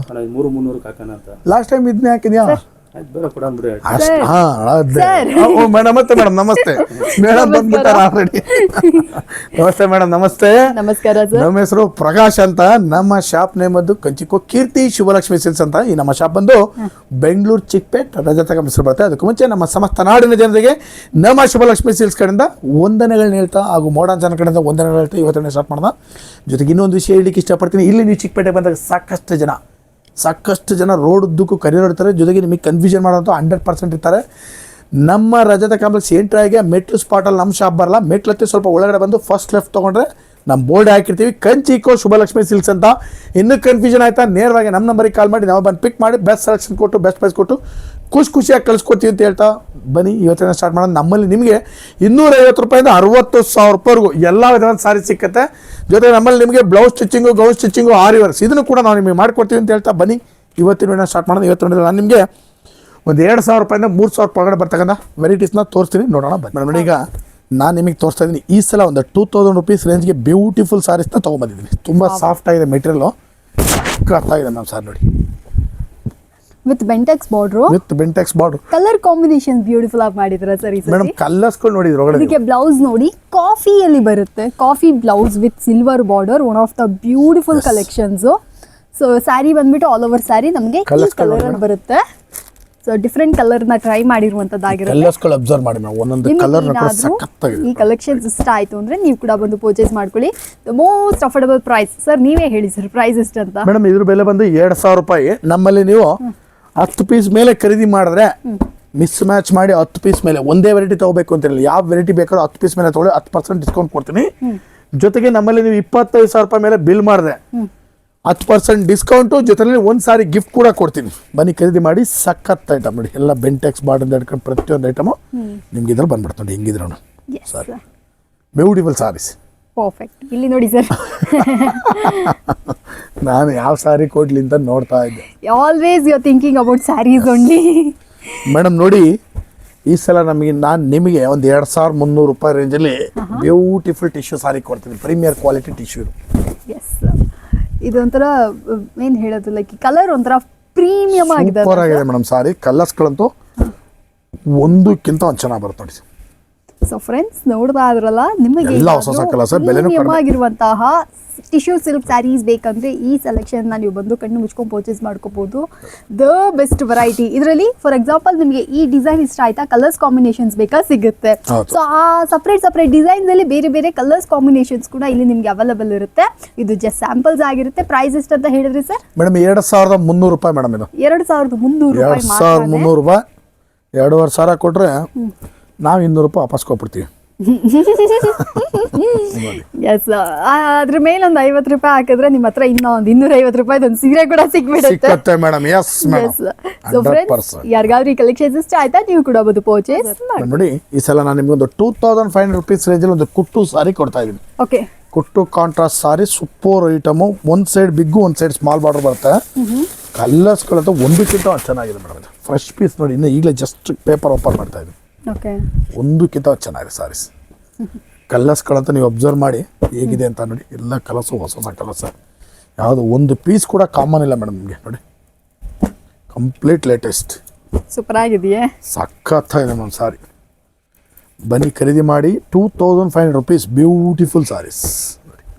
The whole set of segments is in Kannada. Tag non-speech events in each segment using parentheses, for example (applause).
ಅಣ್ಣ ಇದು ಮೂರು ಮುನ್ನೂರಕ್ಕೆ ಹಾಕೋಣ ಅಂತ. ಲಾಸ್ಟ್ ಟೈಮ್ ಇದನ್ನೇ ಹಾಕಿದ್ಯಾ? ಆಯ್ತು ಬೇರೆ ಕೊಡೋಣ ಬಿಡಿ ಅಷ್ಟ್. ಹಾ ಅದೇ. ಓ ಮೇಡಮ್ ನಮಸ್ತೆ (laughs) ಮೇಡಮ್ (laughs) ನಮಸ್ತೆ. ಮೇಡಮ್ ಬಂದ್ಬಿಟ್ಟಾರ ಆಲ್ರೆಡಿ ನಮಸ್ತೆ ಮೇಡಮ್ ನಮಸ್ತೆ. ನಮಸ್ಕಾರ ಸರ್ ನಮ್ಮ ಹೆಸರು ಪ್ರಕಾಶ್ ಅಂತ. ನಮ್ಮ ಶಾಪ್ ನೇಮ್ ಅದು ಕಂಚಿಕೋ ಕೀರ್ತಿ ಶಿವಲಕ್ಷ್ಮಿ ಸಿಲ್ಸ್ ಅಂತ. ಈ ನಮ್ಮ ಶಾಪ್ ಬಂದು ಬೆಂಗಳೂರು ಚಿಕ್ಕಪೇಟ್ ರಜತ ಹೆಸರು ಬರುತ್ತೆ. ಅದಕ್ಕೂ ಮುಂಚೆ ನಮ್ಮ ಸಮಸ್ತ ನಾಡಿನ ಜನರಿಗೆ ನಮ್ಮ ಶಿವಲಕ್ಷ್ಮಿ ಸಿಲ್ಸ್ ಕಡೆಯಿಂದ ವಂದನೆಗಳನ್ನ ಹೇಳ್ತಾ ಹಾಗೂ ಮೋಡನ್ ಜನ ಕಡೆಯಿಂದ ವಂದನೆಗಳು ಹೇಳ್ತಾ ಇವತ್ತನೇ ಸ್ಟಾರ್ಟ್ ಮಾಡೋಣ. ಜೊತೆಗೆ ಇನ್ನೊಂದು ವಿಷಯ ಹೇಳಲಿಕ್ಕೆ ಇಷ್ಟಪಡ್ತೀನಿ. ಇಲ್ಲಿ ನೀವು ಚಿಕ್ಕಪೇಟೆ ಬಂದಾಗ ಸಾಕಷ್ಟು ಜನ ಸಾಕಷ್ಟು ಜನ ರೋಡ್ ಉದ್ದಕ್ಕೂ ಕರಿಯರ್ ಇರ್ತಾರೆ ಜೊತೆಗೆ ನಿಮಗೆ ಕನ್ಫ್ಯೂಷನ್ ಮಾಡೋಂಥ ಹಂಡ್ರೆಡ್ ಪರ್ಸೆಂಟ್ ಇರ್ತಾರೆ. ನಮ್ಮ ರಜತ ಕಾಂಪ್ಲೆಕ್ಸ್ ಎಂಟ್ರಾಗೆ ಮೆಟ್ಲು ಸ್ಪಾಟಲ್ಲಿ ನಮ್ಮ ಶಾಪ್ ಬರಲ್ಲ. ಮೆಟ್ಲತ್ತಿ ಸ್ವಲ್ಪ ಒಳಗಡೆ ಬಂದು ಫಸ್ಟ್ ಲೆಫ್ಟ್ ತೊಗೊಂಡ್ರೆ ನಮ್ಮ ಬೋರ್ಡ್ ಹಾಕಿರ್ತೀವಿ. ಕಂಚಿಕೋ ಶುಭಲಕ್ಷ್ಮಿ ಸಿಲ್ಕ್ಸ್ ಅಂತ. ಇನ್ನೂ ಕನ್ಫ್ಯೂಷನ್ ಆಯ್ತಾ? ನೇರವಾಗಿ ನಮ್ಮ ನಂಬರಿಗೆ ಕಾಲ್ ಮಾಡಿ. ನಾವು ಬಂದು ಪಿಕ್ ಮಾಡಿ. ಬೆಸ್ಟ್ ಸೆಲೆಕ್ಷನ್ ಕೊಟ್ಟು ಬೆಸ್ಟ್ ಪ್ರೈಸ್ ಕೊಟ್ಟು ಖುಷಿ ಖುಷಿಯಾಗಿ ಕಳಿಸ್ಕೊತೀವಿ ಅಂತ ಹೇಳ್ತಾ ಬನ್ನಿ. ಇವತ್ತಿನ ಸ್ಟಾರ್ಟ್ ಮಾಡೋಣ. ನಮ್ಮಲ್ಲಿ ನಿಮಗೆ ಇನ್ನೂರೈವತ್ತು ರೂಪಾಯಿಂದ ಅರವತ್ತು ಸಾವಿರ ರೂಪಾಯಿವರೆಗೂ ಎಲ್ಲ ವಿಧವಾದ ಸಾರಿ ಸಿಕ್ಕತ್ತೆ. ಜೊತೆಗೆ ನಮ್ಮಲ್ಲಿ ನಿಮಗೆ blouse stitching gown stitching aari works ಇದನ್ನು ಕೂಡ ನಾವು ನಿಮಗೆ ಮಾಡ್ಕೊಡ್ತೀವಿ ಅಂತ ಹೇಳ್ತಾ ಬನ್ನಿ. ಇವತ್ತಿನ ಸ್ಟಾರ್ಟ್ ಮಾಡೋಣ. ಇವತ್ತು ನೋಡಿದ್ರೆ ನಾನು ನಿಮಗೆ ಒಂದು ಎರಡು ಸಾವಿರ ರೂಪಾಯಿಂದ ಮೂರು ಸಾವಿರ ರೂಪಾಯಿ ಒಳಗಡೆ ಬರ್ತಕ್ಕಂಥ ವೆರೈಟೀಸ್ನ ತೋರಿಸ್ತೀನಿ. ನೋಡೋಣ ಬನ್ನಿ. ಮೇಡಮ್, ಈಗ ನಾನು ನಿಮಗೆ ತೋರಿಸ್ತಾ ಇದ್ದೀನಿ ಈ ಸಲ ಒಂದು ಟೂ ತೌಸಂಡ್ ರುಪೀಸ್ ರೇಂಜ್ಗೆ ಬ್ಯೂಟಿಫುಲ್ ಸಾರೀಸ್ನ ತೊಗೊಂಬಂದಿದ್ದೀನಿ. ತುಂಬ ಸಾಫ್ಟ್ ಆಗಿದೆ ಮೆಟೀರಿಯಲು ಆಗಿದೆ ನಮ್ಮ ಸಾರ್ ನೋಡಿ. With Bentex border with Bentex border colour combination beautiful ಆಗಿ ಮಾಡಿದ್ರ ಸರ್ ಈ ಮೇಡಮ್ ಕಲರ್ಸ್ ಕಲ್ಲರ್ಸ್ಗಳು ನೋಡಿದ್ರು ಒಳಗಡೆ ಇದಕ್ಕೆ ಬ್ಲೌಸ್ ನೋಡಿ ಕಾಫಿಯಲ್ಲಿ ಬರುತ್ತೆ. Coffee blouse with silver border one of the beautiful collections so sari ಬಂದ್ಬಿಟ್ಟು ಆಲ್ ಓವರ್ ಸ್ಯಾರಿ ನಮಗೆ ಕಲರ್ ಬರುತ್ತೆ. ಸೊ ಡಿಫ್ರೆಂಟ್ ಕಲರ್ನ ಟ್ರೈ ಮಾಡಿರುವಂತದ್ದಾಗಿರುತ್ತೆ ಅಬ್ಸರ್ವ್ ಮಾಡಿ ಮೇಡಮ್. ಒಂದೊಂದು ಕಲರ್ ಈ ಕಲೆಕ್ಷನ್ಸ್ ಇಷ್ಟ ಆಯ್ತು ಅಂದ್ರೆ ನೀವು ಕೂಡ ಬಂದು ಪರ್ಚೇಸ್ ಮಾಡ್ಕೊಳ್ಳಿ. The most affordable price sir ನೀವೇ ಹೇಳಿ ಸರ್ ಪ್ರೈಸ್ ಎಷ್ಟು ಅಂತ. ಮೇಡಮ್ ಇದ್ರ ಬೆಲೆ ಬಂದು ಎರಡು ಸಾವಿರ ರೂಪಾಯಿ. ನಮ್ಮಲ್ಲಿ ನೀವು ಹತ್ತು ಪೀಸ್ ಮೇಲೆ ಖರೀದಿ ಮಾಡಿದ್ರೆ ಮಿಸ್ ಮ್ಯಾಚ್ ಮಾಡಿ ಹತ್ತು ಪೀಸ್ ಮೇಲೆ ಒಂದೇ ವೆರೈಟಿ ತಗೋಬೇಕು ಅಂತ ಹೇಳಿ ಯಾವ ವೆರೈಟಿ ಬೇಕಾದ್ರೂ ಹತ್ತು ಪೀಸ್ ಮೇಲೆ ತಗೊಳ್ಳಿ ಹತ್ತು ಪರ್ಸೆಂಟ್ ಡಿಸ್ಕೌಂಟ್ ಕೊಡ್ತೀನಿ. ಜೊತೆಗೆ ನಮ್ಮಲ್ಲಿ ನೀವು ಇಪ್ಪತ್ತೈದು ಸಾವಿರ ರೂಪಾಯಿ ಮೇಲೆ ಬಿಲ್ ಮಾಡಿದ್ರೆ ಹತ್ತು ಪರ್ಸೆಂಟ್ ಡಿಸ್ಕೌಂಟು ಜೊತೆಲಿ ಒಂದು ಸಾರಿ ಗಿಫ್ಟ್ ಕೂಡ ಕೊಡ್ತೀನಿ. ಬನ್ನಿ ಖರೀದಿ ಮಾಡಿ ಸಖತ್ ಐಟಮ್ ನೋಡಿ. ಎಲ್ಲ ಬೆಂಟೆಕ್ಸ್ ಬಾರ್ಡ್ ಹಿಡ್ಕೊಂಡು ಪ್ರತಿಯೊಂದು ಐಟಮು ನಿಮ್ಗೆ ಇದ್ರಲ್ಲಿ ಬಂದ್ಬಿಡ್ತು ನೋಡಿ ಹಿಂಗಿದ್ರು ಸರ್. ಬ್ಯೂಟಿಫುಲ್ ಸಾರೀಸ್ ಪರ್ಫೆಕ್ಟ್ ಇಲ್ಲಿ ನೋಡಿ ಸರ್ (laughs) ನಾನು ಯಾವ ಸಾರಿ ಕೊಡ್ಲಿ ಅಂತ ನೋಡ್ತಾ ಇದ್ದೆ. Always you thinking about sarees only madam ನೋಡಿ ಈ ಸಲ ನಮಗೆ ನಾನು ನಿಮಗೆ ಒಂದು ಎರಡು ಸಾವಿರ ಮುನ್ನೂರು ರೂಪಾಯಿ ರೇಂಜಲ್ಲಿ ಬ್ಯೂಟಿಫುಲ್ ಟಿಶ್ಯೂ ಸಾರಿ ಕೊಡ್ತೀನಿ. ಪ್ರೀಮಿಯರ್ ಕ್ವಾಲಿಟಿ ಟಿಶ್ಯೂ ಎಸ್ ಇದೊಂಥರ ಏನ್ ಹೇಳೋದು ಲೈಕ್ ಕಲರ್ ಒಂಥರ ಪ್ರೀಮಿಯಂ ಆಗಿದೆ ಸೂಪರ್ ಆಗಿದೆ ಮೇಡಮ್ ಸಾರಿ ಕಲರ್ಸ್ಗಳಂತೂ ಒಂದಕ್ಕಿಂತ ಒಂದು ಚೆನ್ನಾಗಿ ಬರುತ್ತೆ ನೋಡಿ ಸೊ ಫ್ರೆಂಡ್ಸ್ ನೋಡ್ತಾ ಇದ್ರಲ್ಲ ನಿಮಗೆ ಎಲ್ಲ ಹೊಸ ಹೊಸ ಕಲರ್ಸ್ ಬೆಲೆನೂ ಕಡಿಮೆ. ಆಗಿರುವಂತಹ ಟಿಶ್ಯೂ ಸಿಲ್ಕ್ ಸ್ಯಾರೀಸ್ ಬೇಕಂದ್ರೆ ಈ ಸೆಲೆಕ್ಷನ್ ನೀವು ಬಂದು ಕಣ್ಣು ಮುಚ್ಕೊಂಡು ಪರ್ಚೇಸ್ ಮಾಡ್ಕೋಬಹುದು ದ ಬೆಸ್ಟ್ ವೆರೈಟಿ ಇದರಲ್ಲಿ ಫಾರ್ ಎಕ್ಸಾಂಪಲ್ ನಿಮಗೆ ಈ ಡಿಸೈನ್ ಇಷ್ಟ ಆಯ್ತಾ? ಕಲರ್ಸ್ ಕಾಂಬಿನೇಷನ್ಸ್ ಬೇಕಾ? ಸಿಗುತ್ತೆ. ಸೊ ಆ ಸಪ್ರೇಟ್ ಸಪ್ರೇಟ್ ಡಿಸೈನ್ಸ್ ಅಲ್ಲಿ ಬೇರೆ ಬೇರೆ ಕಲರ್ಸ್ ಕಾಂಬಿನೇಷನ್ಸ್ ಕೂಡ ಇಲ್ಲಿ ನಿಮಗೆ ಅವೈಲಬಲ್ ಇರುತ್ತೆ. ಇದು ಜಸ್ಟ್ ಸ್ಯಾಂಪಲ್ಸ್ ಆಗಿರುತ್ತೆ. ಪ್ರೈಸ್ ಎಷ್ಟು ಅಂತ ಹೇಳಿದ್ರಿ ಸರ್ ಮೇಡಮ್ ಎರಡು ಸಾವಿರದ ಮುನ್ನೂರು ರೂಪಾಯಿ ಮೇಡಮ್ ಇದು. ಎರಡು ಸಾವಿರದ ಮುನ್ನೂರು ರೂಪಾಯಿ ಸಾವಿರದ ಮುನ್ನೂರು ರೂಪಾಯಿ. ಎರಡೂವರೆ ಸಾವಿರ ಕೊಟ್ಟರೆ ನಾವು ಇನ್ನೂರು ರೂಪಾಯಿ ವಾಪಸ್ ಕೊಟ್ಬಿಡ್ತೀವಿ. (laughs) ಎಸ್ ಅದ್ರ ಮೇಲೆ ಒಂದು ಐವತ್ತು ರೂಪಾಯಿ ಹಾಕಿದ್ರೆ ನಿಮ್ಮ ಹತ್ರ ಇನ್ನೂ ಒಂದು ಇನ್ನೂರ ಐವತ್ತು ರೂಪಾಯಿ ಒಂದು ಸೀರೆ ಕೂಡ ಸಿಕ್ಬಿಡುತ್ತೆ ಮೇಡಮ್ ಎಸ್ ಸೊ ಫ್ರೆಂಡ್ಸ್ ಯಾರಿಗಾದ್ರೂ ಈ ಕಲೆಕ್ಷನ್ಸ್ ಇಷ್ಟ ಆಯ್ತಾ? ನೀವು ಕೂಡ ಬಹುದು ಪರ್ಚೇಸ್ ನೋಡಿ ಈ ಸಲ ನಾನು ನಿಮ್ಗೆ ಒಂದು two thousand five hundred rupees ರೇಂಜಲ್ಲಿ ಒಂದು ಕುಟ್ಟು ಸಾರಿ ಕೊಡ್ತಾ ಇದ್ದೀನಿ. ಓಕೆ ಕುಟ್ಟು ಕಾಂಟ್ರಾಸ್ಟ್ ಸಾರಿ ಸೂಪರ್ ಐಟಮು ಒಂದು ಸೈಡ್ ಬಿಗ್ಗು ಒಂದು ಸೈಡ್ ಸ್ಮಾಲ್ ಬಾರ್ಡರ್ ಬರುತ್ತೆ. ಕಲರ್ಸ್ಗಳಂತ ಒಂದಕ್ಕಿಂತ ಒಂದು ಚೆನ್ನಾಗಿದೆ ಮೇಡಮ್ ಫ್ರೆಶ್ ಪೀಸ್ ನೋಡಿ ಇನ್ನು ಈಗಲೇ ಜಸ್ಟ್ ಪೇಪರ್ ಓಪನ್ ಮಾಡ್ತಾ ಇದ್ದೀನಿ. ಒಂದಕ್ಕಿಂತ ಒಂದು ಚೆನ್ನಾಗಿದೆ ಸಾರೀಸ್. ಕಲರ್ಸ್ಗಳಂತ ನೀವು ಅಬ್ಸರ್ವ್ ಮಾಡಿ ಹೇಗಿದೆ ಅಂತ ನೋಡಿ. ಎಲ್ಲ ಕಲಸು ಹೊಸ ಹೊಸ ಕಲರ್ಸ್. ಯಾವುದು ಒಂದು ಪೀಸ್ ಕೂಡ ಕಾಮನ್ ಇಲ್ಲ ಮೇಡಮ್ ನಿಮಗೆ ನೋಡಿ. ಕಂಪ್ಲೀಟ್ ಲೇಟೆಸ್ಟ್ ಸೂಪರ್ ಆಗಿದೆಯೇ? ಇದೆ ಮ್ಯಾಮ್ ಸಾರಿ. ಬನ್ನಿ ಖರೀದಿ ಮಾಡಿ two thousand five hundred rupees beautiful sarees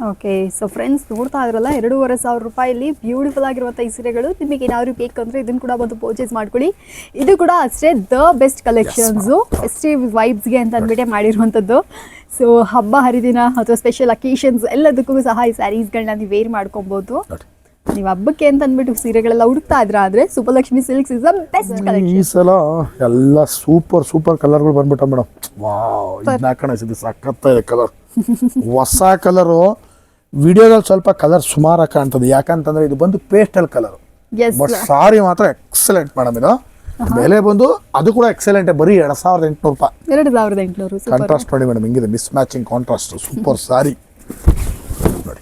okay so friends ನೋಡ್ತಾ ಇದ್ರಲ್ಲ ಎರಡೂವರೆ ಸಾವಿರ ರೂಪಾಯಲ್ಲಿ ಬ್ಯೂಟಿಫುಲ್ ಆಗಿರುವಂಥ ಈ ಸೀರೆಗಳು. ನಿಮಗೆ ಏನಾದ್ರು ಬೇಕಂದ್ರೆ ಇದನ್ನು ಕೂಡ ಬಂದು ಪರ್ಚೇಸ್ ಮಾಡ್ಕೊಳ್ಳಿ. ಇದು ಕೂಡ ಅಷ್ಟೇ ದ ಬೆಸ್ಟ್ ಕಲೆಕ್ಷನ್ಸು ಫೆಸ್ಟಿವ್ ವೈಬ್ಸ್ಗೆ ಅಂತ ಅಂದ್ಬಿಟ್ಟೆ ಮಾಡಿರುವಂಥದ್ದು ಸೊ ಹಬ್ಬ ಹರಿದಿನ ಅಥವಾ ಸ್ಪೆಷಲ್ ಅಕೇಶನ್ಸ್ ಎಲ್ಲದಕ್ಕೂ ಸಹ ಈ ಸ್ಯಾರೀಸ್ಗಳನ್ನ ನೀವು ವೇರ್ ಮಾಡ್ಕೊಬೋದು. ನೀವು ಹಬ್ಬಕ್ಕೆ ಅಂತ ಅಂದ್ಬಿಟ್ಟು ಸೀರೆಗಳೆಲ್ಲ ಹುಡುಕ್ತಾ ಇದ್ರ ಆದ್ರೆ Supalakshmi silks is best collection ಈ ಸಲ ಎಲ್ಲ ಸೂಪರ್ ಸೂಪರ್ ಕಲರ್ಗಳು ಬಂದ್ಬಿಟ್ಟ ಮೇಡಮ್ ವಾವ್ ಸಕ್ಕತ್ತ ಸಖತ್ತಾಗಿದೆ ಕಲರ್ ಹೊಸ ಕಲರು ವಿಡಿಯೋದಲ್ಲಿ ಸ್ವಲ್ಪ ಕಲರ್ ಸುಮಾರು ಕಾಣ್ತದೆ. ಯಾಕಂತಂದ್ರೆ ಇದು ಬಂದು ಪೇಸ್ಟಲ್ ಕಲರ್ ಬಟ್ ಸಾರಿ ಮಾತ್ರ ಎಕ್ಸಲೆಂಟ್ ಮೇಡಮ್ ಇದು. ಬೆಲೆ ಬಂದು ಅದು ಕೂಡ ಎಕ್ಸಲೆಂಟ್ ಬರೀ ಎರಡ್ ಸಾವಿರದ ಎಂಟುನೂರು ರೂಪಾಯಿ. ಎರಡು ಸಾವಿರದ ಎಂಟುನೂರು ಕಾಂಟ್ರಾಸ್ಟ್ ನೋಡಿ ಮೇಡಮ್ ಹಿಂಗಿದೆ miss matching contrast super sari ನೋಡಿ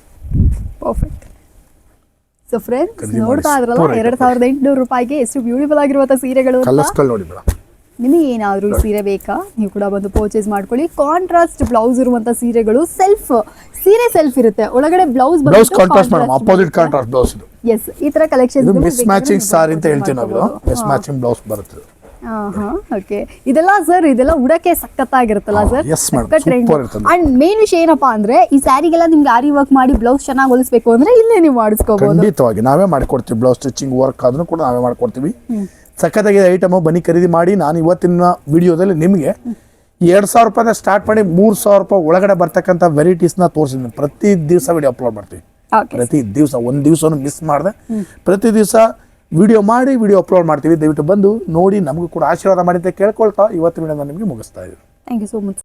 ಪರ್ಫೆಕ್ಟ್ ಸೊ ಫ್ರೆಂಡ್ಸ್ ನೋಡ್ತಾ ಇದ್ರಲ್ಲ ಎರಡು ಸಾವಿರದ ಎಂಟುನೂರು ರೂಪಾಯಿಗೆ ಎಷ್ಟು ಬ್ಯೂಟಿಫುಲ್ ಆಗಿರುವಂತಹ ಸೀರೆಗಳು ಕಲರ್ಸ್ಗಳು ನೋಡಿ ಮೇಡಮ್ ನಿಮಗೆ ಏನಾದರೂ ಸೀರೆ ಬೇಕಾ? ನೀವು ಕೂಡ ಬಂದು ಪರ್ಚೇಸ್ ಮಾಡ್ಕೊಳ್ಳಿ. ಕಾಂಟ್ರಾಸ್ಟ್ ಬ್ಲೌಸ್ ಇರುವಂಥ ಸೀರೆಗಳು ಸೆಲ್ಫ್ ಸೀರೆ ಸೆಲ್ಫ್ ಇರುತ್ತೆ. ಒಳಗಡೆ blouse blouse contrast madam opposite contrast blouse ಇದು. ಎಸ್ ಈ ತರ ಕಲೆಕ್ಷನ್ ಮಿಸ್ ಮ್ಯಾಚಿಂಗ್ ಸಾರಿ ಅಂತ ಹೇಳ್ತೀವಿ ನಾವು ಮಿಸ್ ಮ್ಯಾಚಿಂಗ್ ಬ್ಲೌಸ್ ಬರುತ್ತೆ. ಓಕೆ ಇದೆಲ್ಲ ಸರ್ ಇದೆಲ್ಲ ಉಡಕ್ಕೆ ಸಖತ್ತಾಗಿರುತ್ತಲ್ಲ ಸರ್ super ಇರ್ತದೆ. ಅಂಡ್ ಮೇನ್ ವಿಷಯ ಏನಪ್ಪಾ ಅಂದ್ರೆ ಈ ಸ್ಯಾರಿಗೆಲ್ಲ ನಿಮ್ಗೆ ಆರಿ ವರ್ಕ್ ಮಾಡಿ ಬ್ಲೌಸ್ ಚೆನ್ನಾಗಿ ಹೊಲಿಸ್ಬೇಕು ಅಂದ್ರೆ ಇಲ್ಲೇ ನೀವು ಮಾಡಿಸ್ಕೋಬಹುದು ಖಂಡಿತವಾಗಿ ನಾವೇ ಮಾಡಿಕೊಡ್ತೀವಿ. ಬ್ಲೌಸ್ ಸ್ಟಿಚಿಂಗ್ ವರ್ಕ್ ಆದ್ರೂ ಕೂಡ ನಾವೇ ಮಾಡ್ಕೊಡ್ತೀವಿ. ಸಖತ್ತಾಗಿ ಐಟಮು ಬನ್ನಿ ಖರೀದಿ ಮಾಡಿ. ನಾನು ಇವತ್ತಿನ ವಿಡಿಯೋದಲ್ಲಿ ನಿಮಗೆ ಎರಡು ಸಾವಿರ ರೂಪಾಯಿಂದ ಸ್ಟಾರ್ಟ್ ಮಾಡಿ ಮೂರು ಸಾವಿರ ರೂಪಾಯಿ ಒಳಗಡೆ ಬರ್ತಕ್ಕಂಥ ವೆರೈಟೀಸ್ನ ತೋರಿಸಿದ್ದೀನಿ. ಪ್ರತಿ ದಿವಸ ವಿಡಿಯೋ ಅಪ್ಲೋಡ್ ಮಾಡ್ತೀವಿ. ಪ್ರತಿ ದಿವಸ ಒಂದು ದಿವಸನೂ ಮಿಸ್ ಮಾಡಿದೆ. ಪ್ರತಿ ದಿವಸ ವಿಡಿಯೋ ಮಾಡಿ, ವಿಡಿಯೋ ಅಪ್ಲೋಡ್ ಮಾಡ್ತೀವಿ. ದಯವಿಟ್ಟು ಬಂದು ನೋಡಿ, ನಮಗೂ ಕೂಡ ಆಶೀರ್ವಾದ ಮಾಡಿ ಅಂತ ಕೇಳ್ಕೊಳ್ತಾ ಇವತ್ತಿನ ವಿಡಿಯೋ ನಿಮಗೆ ಮುಗಿಸ್ತಾ ಇದ್ದೀವಿ ಥ್ಯಾಂಕ್ ಯು ಸೋ ಮಚ್